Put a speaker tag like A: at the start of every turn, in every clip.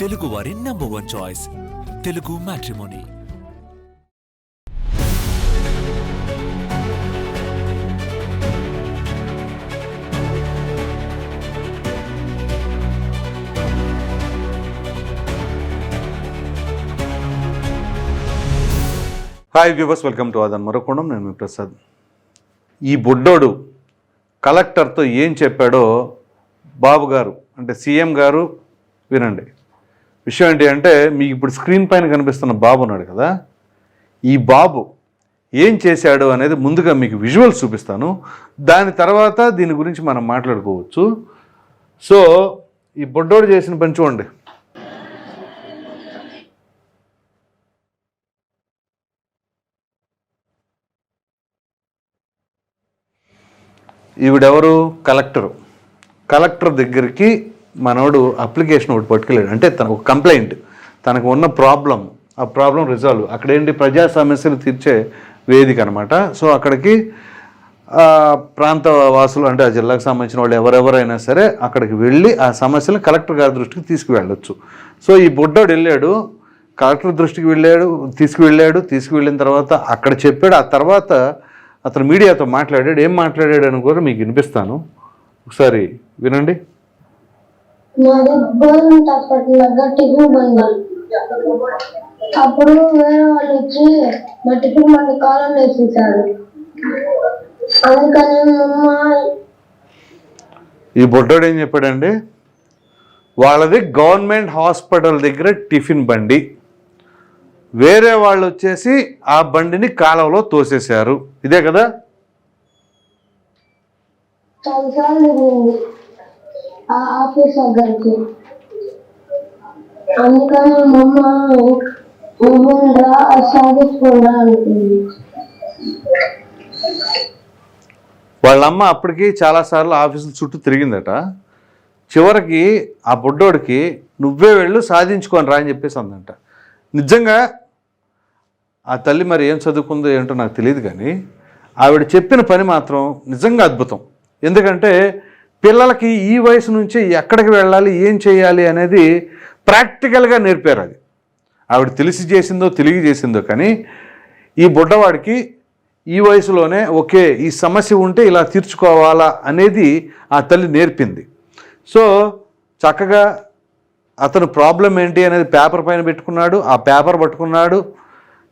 A: తెలుగు వారి number one choice Telugu matrimony
B: hi viewers welcome to అదన్ మరొకోణం నేను మీ ప్రసాద్. ఈ బుడ్డోడు కలెక్టర్తో ఏం చెప్పాడో బాబు గారు అంటే సీఎం గారు వినండి. విషయం ఏంటి అంటే మీకు ఇప్పుడు స్క్రీన్ పైన కనిపిస్తున్న బాబు ఉన్నాడు కదా. ఈ బాబు ఏం చేశాడు అనేది ముందుగా మీకు విజువల్స్ చూపిస్తాను. దాని తర్వాత దీని గురించి మనం మాట్లాడుకోవచ్చు. సో ఈ బొడ్డోడు చేసిన పని చూడండి. ఈవిడెవరు? కలెక్టరు. కలెక్టర్ దగ్గరికి మనోడు అప్లికేషన్ ఒకటి పట్టుకెళ్ళాడు. అంటే తన ఒక కంప్లైంట్. తనకు ఉన్న ప్రాబ్లం ఆ ప్రాబ్లం రిజాల్వ్. అక్కడేంటి ప్రజా సమస్యలు తీర్చే వేదిక అనమాట సో అక్కడికి ప్రాంత వాసులు అంటే ఆ జిల్లాకు సంబంధించిన వాళ్ళు ఎవరెవరైనా సరే అక్కడికి వెళ్ళి ఆ సమస్యలు కలెక్టర్ గారి దృష్టికి తీసుకువెళ్ళొచ్చు. సో ఈ బుడ్డోడు వెళ్ళాడు కలెక్టర్ దృష్టికి వెళ్ళాడు తీసుకువెళ్ళాడు తీసుకువెళ్ళిన తర్వాత అక్కడ చెప్పాడు. ఆ తర్వాత అతను మీడియాతో మాట్లాడాడు. ఏం మాట్లాడాడు అని కూడా మీకు వినిపిస్తాను. ఒకసారి వినండి.
C: నాది గవర్నమెంట్ టిఫిన్ బండి అప్పుడు వేరే వాళ్ళు వచ్చి మా టిఫిన్ బండి కాలం వేసేసారు అందుకని
B: ఈ బుడ్డోడు ఏం చెప్పాడండి? వాళ్ళది గవర్నమెంట్ హాస్పిటల్ దగ్గర టిఫిన్ బండి. వేరే వాళ్ళు వచ్చేసి ఆ బండిని కాలువలో తోసేశారు. ఇదే కదా?
C: ఆ ఆఫీస్ అందుకని మమ్మల్ని నువ్వురా సాధించుకుంటా అనుకుంది
B: వాళ్ళ అమ్మ అప్పటికి చాలాసార్లు ఆఫీసుల చుట్టూ తిరిగిందట. చివరికి ఆ బుడ్డోడికి నువ్వే వెళ్ళు సాధించుకొని రా అని చెప్పేసి అందంట. నిజంగా ఆ తల్లి మరి ఏం చదువుకుందో ఏంటో నాకు తెలియదు కానీ ఆవిడ చెప్పిన పని మాత్రం నిజంగా అద్భుతం. ఎందుకంటే పిల్లలకి ఈ వయసు నుంచి ఎక్కడికి వెళ్ళాలి ఏం చేయాలి అనేది ప్రాక్టికల్గా నేర్పారు అది. ఆవిడ తెలిసి చేసిందో తెలియ చేసిందో కానీ ఈ బుడ్డవాడికి ఈ వయసులోనే ఓకే ఈ సమస్య ఉంటే ఇలా తీర్చుకోవాలా అనేది ఆ తల్లి నేర్పింది. సో చక్కగా అతను ప్రాబ్లం ఏంటి అనేది పేపర్ పైన పెట్టుకున్నాడు ఆ పేపర్ పట్టుకున్నాడు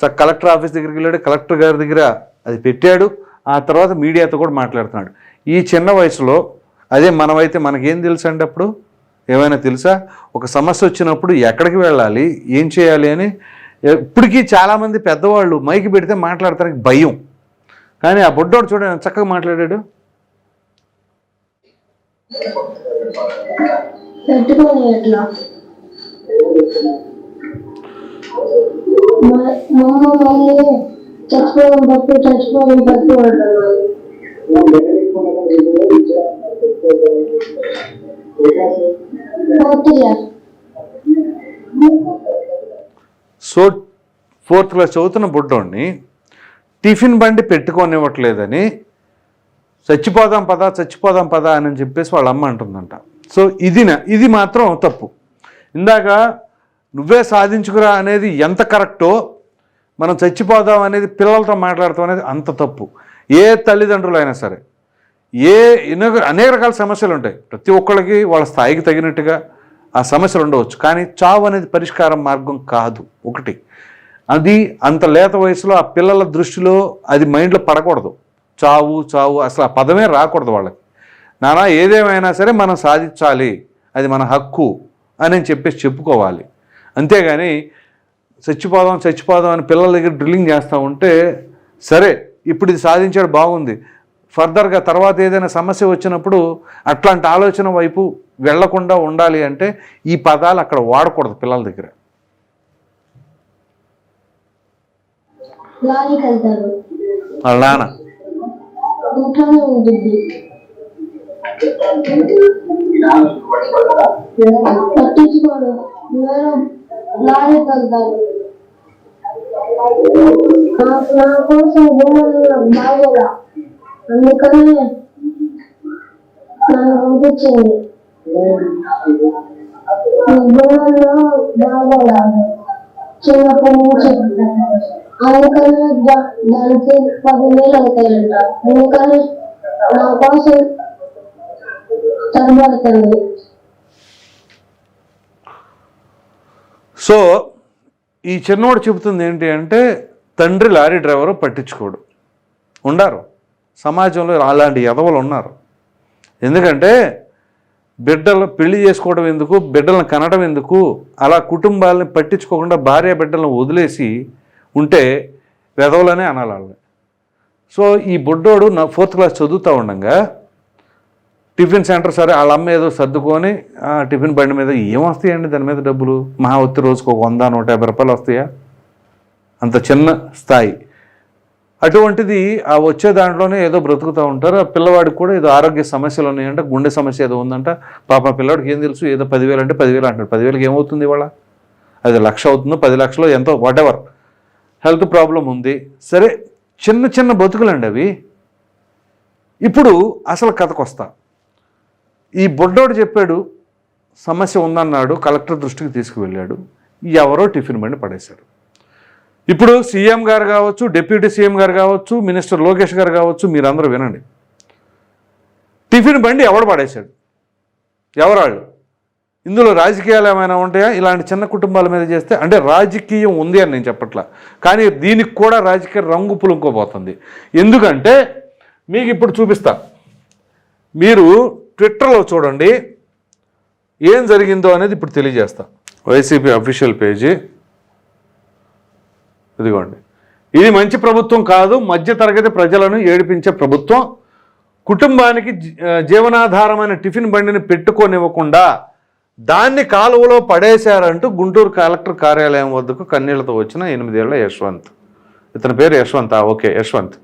B: చక్క కలెక్టర్ ఆఫీస్ దగ్గరికి వెళ్ళాడు కలెక్టర్ గారి దగ్గర అది పెట్టాడు ఆ తర్వాత మీడియాతో కూడా మాట్లాడుతున్నాడు. ఈ చిన్న వయసులో అదే మనమైతే మనకేం తెలుసు అంటే అప్పుడు ఏమైనా తెలుసా? ఒక సమస్య వచ్చినప్పుడు ఎక్కడికి వెళ్ళాలి? ఏం చేయాలి అని? ఇప్పటికీ చాలామంది పెద్దవాళ్ళు మైకి పెడితే మాట్లాడటానికి భయం. కానీ ఆ బుడ్డోడు చూడండి చక్కగా మాట్లాడాడు.
C: చచ్చిపోవడం తప్పు చచ్చిపోవడం తప్పు
B: సో ఫోర్త్ క్లాస్ చదువుతున్న బుడ్డోడిని టిఫిన్ బండి పెట్టుకోనివ్వట్లేదని చచ్చిపోదాం పదా చచ్చిపోదాం పదా అని చెప్పేసి వాళ్ళ అమ్మ అంటుందంట. సో ఇది ఇది మాత్రం తప్పు. ఇందాక నువ్వే సాధించుకురా అనేది ఎంత కరెక్టో మనం చచ్చిపోదాం అనేది పిల్లలతో మాట్లాడతాం అనేది అంత తప్పు. ఏ తల్లిదండ్రులు అయినా సరే. ఏ ఎన్నో అనేక రకాల సమస్యలు ఉంటాయి. ప్రతి ఒక్కళ్ళకి వాళ్ళ స్థాయికి తగినట్టుగా ఆ సమస్యలు ఉండవచ్చు. కానీ చావు అనేది పరిష్కారం మార్గం కాదు. ఒకటి. అది అంత లేత వయసులో ఆ పిల్లల దృష్టిలో అది మైండ్లో పడకూడదు. చావు చావు అసలు ఆ పదమే రాకూడదు వాళ్ళకి. నానా ఏదేమైనా సరే మనం సాధించాలి. అది మన హక్కు అని చెప్పేసి చెప్పుకోవాలి. అంతేగాని చచ్చిపోదాం చచ్చిపోదాం అని పిల్లల దగ్గర డ్రిల్లింగ్ చేస్తూ ఉంటే సరే ఇప్పుడు ఇది సాధించాడు బాగుంది. ఫర్దర్గా తర్వాత ఏదైనా సమస్య వచ్చినప్పుడు అట్లాంటి ఆలోచన వైపు వెళ్ళకుండా ఉండాలి అంటే ఈ పదాలు అక్కడ వాడకూడదు పిల్లల దగ్గర. వాళ్ళ నాన్న.
C: నా కోసం అందుకనే నన్ను పంపించింది గోడల్లో బాగోలేదు చిన్నప్పటి నుంచి అందుకనే దానికి పది పదివేలు అవుతాయంట. అందుకని నా కోసం తరబడుతుంది
B: సో ఈ చిన్నోడు చెబుతుంది ఏంటి అంటే తండ్రి లారీ డ్రైవరు పట్టించుకోడు. ఉండారు. సమాజంలో అలాంటి ఎదవలు ఉన్నారు. ఎందుకంటే బిడ్డలు పెళ్ళి చేసుకోవడం ఎందుకు బిడ్డలను కనడం ఎందుకు అలా కుటుంబాలని పట్టించుకోకుండా భార్య బిడ్డలను వదిలేసి ఉంటే వెదవలనే అనాలి వాళ్ళని సో ఈ బుడ్డోడు నా ఫోర్త్ క్లాస్ చదువుతూ ఉండగా టిఫిన్ సెంటర్ సరే వాళ్ళ అమ్మ ఏదో సర్దుకొని ఆ టిఫిన్ బండి మీద ఏం వస్తాయండి దాని మీద డబ్బులు? మహా ఒత్తి రోజుకు ఒక వంద నూట యాభై రూపాయలు వస్తాయా? అంత చిన్న స్థాయి. అటువంటిది ఆ వచ్చే దాంట్లోనే ఏదో బ్రతుకుతూ ఉంటారు. ఆ పిల్లవాడికి కూడా ఏదో ఆరోగ్య సమస్యలు ఉన్నాయంట గుండె సమస్య ఏదో ఉందంట. పాప పిల్లవాడికి ఏం తెలుసు? ఏదో పదివేలు అంటే పదివేలు అంటాడు. పదివేలకి ఏమవుతుంది ఇవాళ? అది లక్ష అవుతుందో పది లక్షలు ఎంతో వాటెవర్ హెల్త్ ప్రాబ్లం ఉంది. సరే చిన్న చిన్న బతుకులండి అవి. ఇప్పుడు అసలు కథకు వస్తా ఈ బుడ్డోడు చెప్పాడు సమస్య ఉందన్నాడు కలెక్టర్ దృష్టికి తీసుకువెళ్ళాడు. ఎవరో టిఫిన్ బండి పడేశాడు ఇప్పుడు సీఎం గారు కావచ్చు డిప్యూటీ సీఎం గారు కావచ్చు మినిస్టర్ లోకేష్ గారు కావచ్చు మీరందరూ వినండి. టిఫిన్ బండి ఎవడు పడేశాడు? ఎవరాళ్ళు? ఇందులో రాజకీయాలు ఏమైనా ఉంటాయా? ఇలాంటి చిన్న కుటుంబాల మీద చేస్తే అంటే రాజకీయం ఉంది అని నేను చెప్పట్లా. కానీ దీనికి కూడా రాజకీయ రంగు పులుకోబోతుంది ఎందుకంటే మీకు ఇప్పుడు చూపిస్తా. మీరు ట్విట్టర్లో చూడండి ఏం జరిగిందో అనేది ఇప్పుడు తెలియజేస్తా. వైసీపీ అఫీషియల్ పేజీ ఇదిగోండి. ఇది మంచి ప్రభుత్వం కాదు మధ్యతరగతి ప్రజలను ఏడిపించే ప్రభుత్వం. కుటుంబానికి జీ- జీవనాధారమైన టిఫిన్ బండిని పెట్టుకోనివ్వకుండా దాన్ని కాలువలో పడేశారంటూ గుంటూరు కలెక్టర్ కార్యాలయం వద్దకు కన్నీళ్ళతో వచ్చిన ఎనిమిదేళ్ళ యశ్వంత్. ఇతని పేరు Yashwant. Okay Yashwant.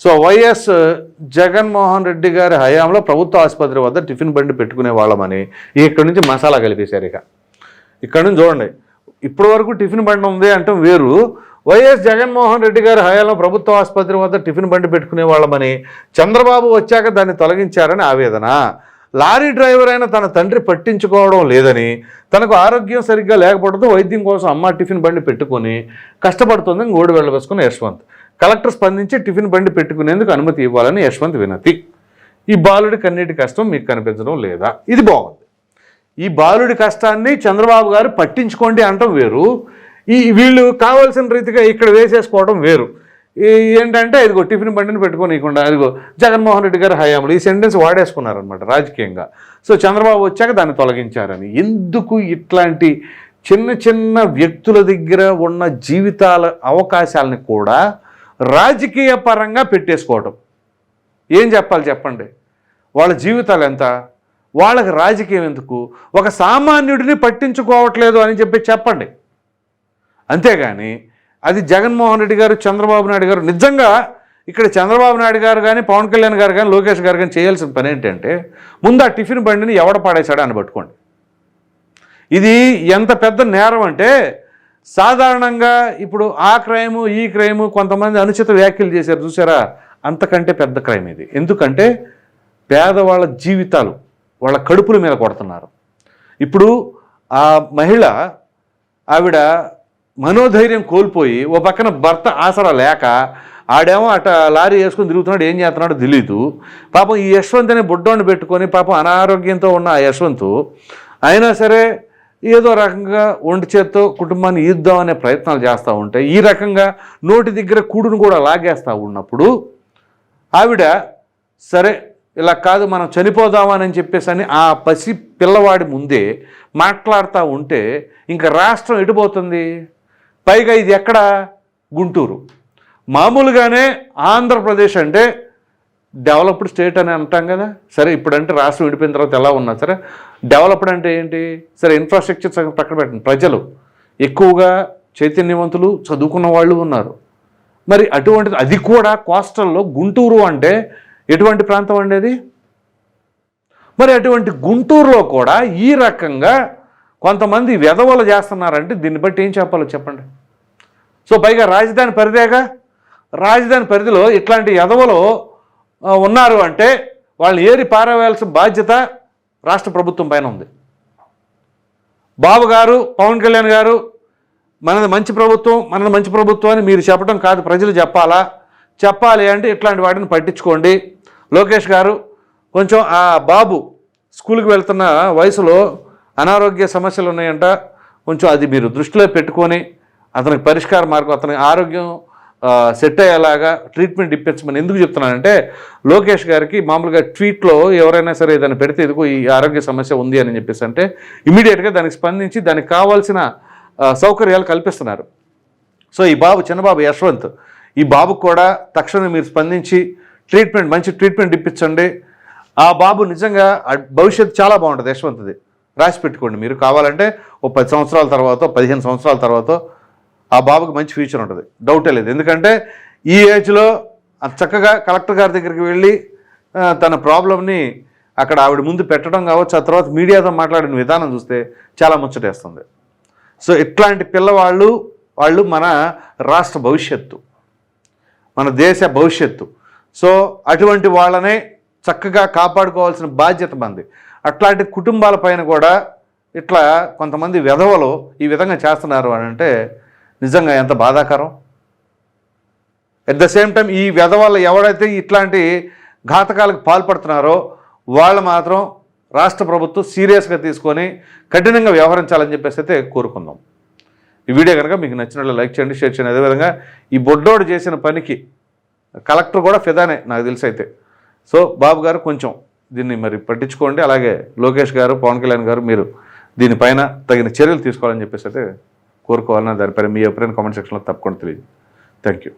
B: So YS Jaganmohan Reddy గారి హయాంలో ప్రభుత్వ ఆసుపత్రి వద్ద టిఫిన్ బండి పెట్టుకునే వాళ్ళమని ఇక్కడి నుంచి మసాలా కలిపేశారు ఇక. ఇక్కడ నుంచి చూడండి. ఇప్పటి వరకు టిఫిన్ బండి ఉంది అంటే వేరు. వైఎస్ జగన్మోహన్ రెడ్డి గారి హయాంలో ప్రభుత్వ ఆసుపత్రి వద్ద టిఫిన్ బండి పెట్టుకునే వాళ్ళమని చంద్రబాబు వచ్చాక దాన్ని తొలగించారని ఆవేదన. లారీ డ్రైవర్ అయిన తన తండ్రి పట్టించుకోవడం లేదని తనకు ఆరోగ్యం సరిగ్గా లేకపోవడంతో వైద్యం కోసం అమ్మ టిఫిన్ బండి పెట్టుకొని కష్టపడుతుందని గోడు వెళ్ళవేసుకున్న యశ్వంత్. కలెక్టర్ స్పందించి టిఫిన్ బండి పెట్టుకునేందుకు అనుమతి ఇవ్వాలని యశ్వంత్ వినతి. ఈ బాలుడి కన్నీటి కష్టం మీకు కనిపించడం లేదా? ఇది బాగుంది. ఈ బాలుడి కష్టాన్ని చంద్రబాబు గారు పట్టించుకోండి అంటాం వేరు. ఈ వీళ్ళు కావాల్సిన రీతిగా ఇక్కడ వేసేసుకోవడం వేరు. ఏంటంటే ఇదిగో టిఫిన్ బండిని పెట్టుకోనియకుండా అదిగో జగన్మోహన్ రెడ్డి గారు హయాంలో ఈ సెంటెన్స్ వాడేసుకున్నారనమాట రాజకీయంగా. సో చంద్రబాబు వచ్చాక దాన్ని తొలగించారని. ఎందుకు ఇట్లాంటి చిన్న చిన్న వ్యక్తుల దగ్గర ఉన్న జీవితాల అవకాశాలని కూడా రాజకీయ పరంగా పెట్టేసుకోవటం. ఏం చెప్పాలి చెప్పండి? వాళ్ళ జీవితాలు ఎంత? వాళ్ళకి రాజకీయం ఎందుకు? ఒక సామాన్యుడిని పట్టించుకోవట్లేదు అని చెప్పి చెప్పండి. అంతేగాని అది జగన్మోహన్ రెడ్డి గారు చంద్రబాబు నాయుడు గారు నిజంగా ఇక్కడ చంద్రబాబు నాయుడు గారు కానీ పవన్ కళ్యాణ్ గారు కానీ లోకేష్ గారు కానీ చేయాల్సిన పని ఏంటంటే ముందు ఆ టిఫిన్ బండిని ఎవడ పాడేశాడో అని పట్టుకోండి. ఇది ఎంత పెద్ద నేరం అంటే సాధారణంగా ఇప్పుడు ఆ క్రైము ఈ క్రైము కొంతమంది అనుచిత వ్యాఖ్యలు చేశారు చూసారా అంతకంటే పెద్ద క్రైమ్ ఇది. ఎందుకంటే పేదవాళ్ళ జీవితాలు వాళ్ళ కడుపుల మీద కొడుతున్నారు. ఇప్పుడు ఆ మహిళ ఆవిడ మనోధైర్యం కోల్పోయి ఓ పక్కన భర్త ఆసరా లేక ఆడేమో అట లారీ వేసుకొని తిరుగుతున్నాడు ఏం చేస్తున్నాడో తెలీదు. పాపం ఈ యశ్వంత్ అనే బుడ్డోని పెట్టుకొని పాపం అనారోగ్యంతో ఉన్న ఆ యశ్వంత్ అయినా సరే ఏదో రకంగా ఒంటి చేత్తో కుటుంబాన్ని ఈద్దామనే ప్రయత్నాలు చేస్తూ ఉంటాయి ఈ రకంగా నోటి దగ్గర కూడును కూడా లాగేస్తూ ఉన్నప్పుడు ఆవిడ సరే ఇలా కాదు మనం చనిపోదామని చెప్పేసి అని ఆ పసి పిల్లవాడి ముందే మాట్లాడుతూ ఉంటే ఇంకా రాష్ట్రం ఎటుపోతుంది పైగా ఇది ఎక్కడ? గుంటూరు. మామూలుగానే ఆంధ్రప్రదేశ్ అంటే డెవలప్డ్ స్టేట్ అని అంటాం కదా. సరే ఇప్పుడంటే రాష్ట్రం విడిపోయిన తర్వాత ఎలా ఉన్నా సరే డెవలప్డ్ అంటే ఏంటి? సరే ఇన్ఫ్రాస్ట్రక్చర్ సగం పక్కన పెట్టండి. ప్రజలు ఎక్కువగా చైతన్యవంతులు చదువుకున్న వాళ్ళు ఉన్నారు. మరి అటువంటిది అది కూడా కోస్టల్లో గుంటూరు అంటే ఎటువంటి ప్రాంతం అండి అది? మరి అటువంటి గుంటూరులో కూడా ఈ రకంగా కొంతమంది వెధవలు చేస్తున్నారంటే దీన్ని బట్టి ఏం చెప్పాలో చెప్పండి. సో పైగా రాజధాని పరిదేగా రాజధాని పరిధిలో ఇట్లాంటి ఎదవలు ఉన్నారు అంటే వాళ్ళని ఏరి పారవేయాల్సిన బాధ్యత రాష్ట్ర ప్రభుత్వం పైన ఉంది. బాబు గారు పవన్ కళ్యాణ్ గారు మనది మంచి ప్రభుత్వం మనది మంచి ప్రభుత్వం అని మీరు చెప్పడం కాదు ప్రజలు చెప్పాలా? చెప్పాలి అంటే ఇట్లాంటి వాటిని పట్టించుకోండి. లోకేష్ గారు కొంచెం ఆ బాబు స్కూల్కి వెళ్తున్న వయసులో అనారోగ్య సమస్యలు ఉన్నాయంట. కొంచెం అది మీరు దృష్టిలో పెట్టుకొని అతనికి పరిష్కార మార్గం అతని ఆరోగ్యం సెట్ అయ్యేలాగా ట్రీట్మెంట్ ఇప్పించమని ఎందుకు చెప్తున్నానంటే లోకేష్ గారికి మామూలుగా ట్వీట్లో ఎవరైనా సరే ఏదైనా పెడితే ఇదిగో ఈ ఆరోగ్య సమస్య ఉంది అని చెప్పేసి అంటే ఇమీడియట్గా దానికి స్పందించి దానికి కావాల్సిన సౌకర్యాలు కల్పిస్తున్నారు. సో ఈ బాబు చిన్నబాబు యశ్వంత్ ఈ బాబుకు కూడా తక్షణం మీరు స్పందించి ట్రీట్మెంట్ మంచి ట్రీట్మెంట్ ఇప్పించండి. ఆ బాబు నిజంగా భవిష్యత్తు చాలా బాగుంటుంది యశ్వంత్ది. రాసి పెట్టుకోండి. మీరు కావాలంటే ఓ పది సంవత్సరాల తర్వాత పదిహేను సంవత్సరాల తర్వాత ఆ బాబుకి మంచి ఫ్యూచర్ ఉంటుంది. డౌటే లేదు. ఎందుకంటే ఈ ఏజ్లో చక్కగా కలెక్టర్ గారి దగ్గరికి వెళ్ళి తన ప్రాబ్లమ్ని అక్కడ ఆవిడ ముందు పెట్టడం కావచ్చు ఆ తర్వాత మీడియాతో మాట్లాడిన విధానం చూస్తే చాలా ముచ్చటేస్తుంది. సో ఇట్లాంటి పిల్లవాళ్ళు వాళ్ళు మన రాష్ట్ర భవిష్యత్తు మన దేశ భవిష్యత్తు. సో అటువంటి వాళ్ళనే చక్కగా కాపాడుకోవాల్సిన బాధ్యత మంది అట్లాంటి కుటుంబాల పైన కూడా ఇట్లా కొంతమంది విధవలు ఈ విధంగా చేస్తున్నారు అని అంటే నిజంగా ఎంత బాధాకరం. ఎట్ ద సేమ్ టైం ఈ విధవలు ఎవరైతే ఇట్లాంటి ఘాతకాలకు పాల్పడుతున్నారో వాళ్ళు మాత్రం రాష్ట్ర ప్రభుత్వం సీరియస్గా తీసుకొని కఠినంగా వ్యవహరించాలని చెప్పేసి అయితే కోరుకుందాం. ఈ వీడియో కనుక మీకు నచ్చినట్లు లైక్ చేయండి షేర్ చేయండి. అదేవిధంగా ఈ బొడ్డోడు చేసిన పనికి కలెక్టర్ కూడా ఫిదానే నాకు తెలిసి అయితే. సో బాబు గారు కొంచెం దీన్ని మరి పట్టించుకోండి. అలాగే లోకేష్ గారు పవన్ కళ్యాణ్ గారు మీరు దీనిపైన తగిన చర్యలు తీసుకోవాలని చెప్పేసి అయితే కోరుకోవాలని దానిపైన మీ అభిప్రాయం కామెంట్ సెక్షన్లో తప్పకుండా తెలియదు థ్యాంక్ యూ